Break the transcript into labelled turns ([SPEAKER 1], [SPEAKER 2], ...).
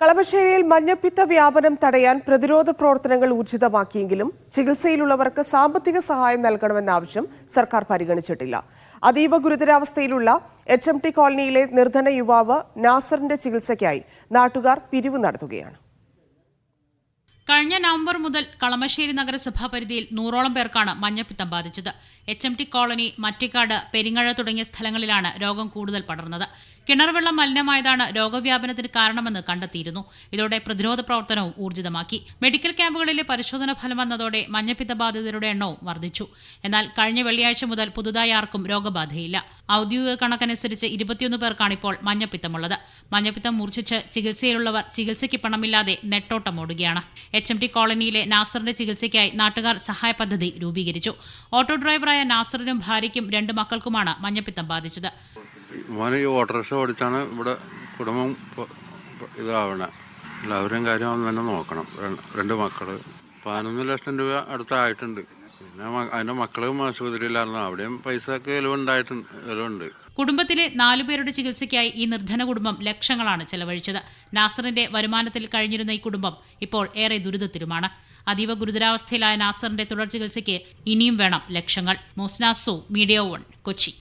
[SPEAKER 1] കളമശ്ശേരിയിൽ മഞ്ഞപ്പിത്ത വ്യാപനം തടയാൻ പ്രതിരോധ പ്രവർത്തനങ്ങൾ ഊർജിതമാക്കിയെങ്കിലും ചികിത്സയിലുള്ളവർക്ക് സാമ്പത്തിക സഹായം നൽകണമെന്ന ആവശ്യം സർക്കാർ പരിഗണിച്ചിട്ടില്ല. അതീവ ഗുരുതരാവസ്ഥയിലുള്ള എച്ച് എം ടി കോളനിയിലെ നിർധന യുവാവ് നാസറിന്റെ ചികിത്സയ്ക്കായി നാട്ടുകാർ പിരിവ് നടത്തുകയാണ്.
[SPEAKER 2] കഴിഞ്ഞ നവംബർ മുതൽ കളമശ്ശേരി നഗരസഭാ പരിധിയിൽ നൂറോളം പേർക്കാണ് മഞ്ഞപ്പിത്തം ബാധിച്ചത്. H M T colony Mattikkad Peringazha തുടങ്ങിയ സ്ഥലങ്ങളിലാണ് രോഗം കൂടുതൽ പടർന്നത്. കിണർവെള്ളം മലിനമായതാണ് രോഗവ്യാപനത്തിന് കാരണമെന്ന് കണ്ടെത്തിയിരുന്നു. ഇതോടെ പ്രതിരോധ പ്രവർത്തനവും ഊർജിതമാക്കി. മെഡിക്കൽ ക്യാമ്പുകളിലെ പരിശോധന ഫലം വന്നതോടെ മഞ്ഞപ്പിത്ത ബാധിതരുടെ എണ്ണവും വർദ്ധിച്ചു. എന്നാൽ കഴിഞ്ഞ വെള്ളിയാഴ്ച മുതൽ പുതുതായി ആർക്കും രോഗബാധയില്ല. ഔദ്യോഗിക കണക്കനുസരിച്ച് ഇരുപത്തിയൊന്ന് പേർക്കാണ് ഇപ്പോൾ മഞ്ഞപ്പിത്തമുള്ളത്. മഞ്ഞപ്പിത്തം മൂർച്ഛിച്ച് ചികിത്സയിലുള്ളവർ ചികിത്സയ്ക്ക് പണമില്ലാതെ നെട്ടോട്ടമോടുകയാണ്. എച്ച് എം ടി കോളനിയിലെ നാസറിന്റെ ചികിത്സയ്ക്കായി നാട്ടുകാർ സഹായ പദ്ധതി രൂപീകരിച്ചു. ഓട്ടോ ഡ്രൈവറായ നാസറിനും ഭാര്യയ്ക്കും രണ്ട് മക്കൾക്കുമാണ് മഞ്ഞപ്പിത്തം ബാധിച്ചത്.
[SPEAKER 3] ഓട്ടോറിക്ഷ ഇവിടെ കുടുംബം ഇതാവണേ. എല്ലാവരും കാര്യം തന്നെ നോക്കണം. രണ്ട് മക്കൾ പതിനൊന്ന് ലക്ഷം രൂപ അടുത്തായിട്ടുണ്ട്. പിന്നെ മക്കളും ആശുപത്രിയിലായിരുന്നു. അവിടെയും പൈസക്ക്
[SPEAKER 2] കുടുംബത്തിലെ നാലുപേരുടെ ചികിത്സയ്ക്കായി ഈ നിർധന കുടുംബം ലക്ഷങ്ങളാണ് ചെലവഴിച്ചത്. നാസറിന്റെ വരുമാനത്തിൽ കഴിഞ്ഞിരുന്ന ഈ കുടുംബം ഇപ്പോൾ ഏറെ ദുരിതത്തിലുമാണ്. അതീവ ഗുരുതരാവസ്ഥയിലായ നാസറിന്റെ തുടർ ചികിത്സയ്ക്ക് ഇനിയും വേണം ലക്ഷങ്ങൾ. മോസ്നാസു മീഡിയ വൺ കൊച്ചി.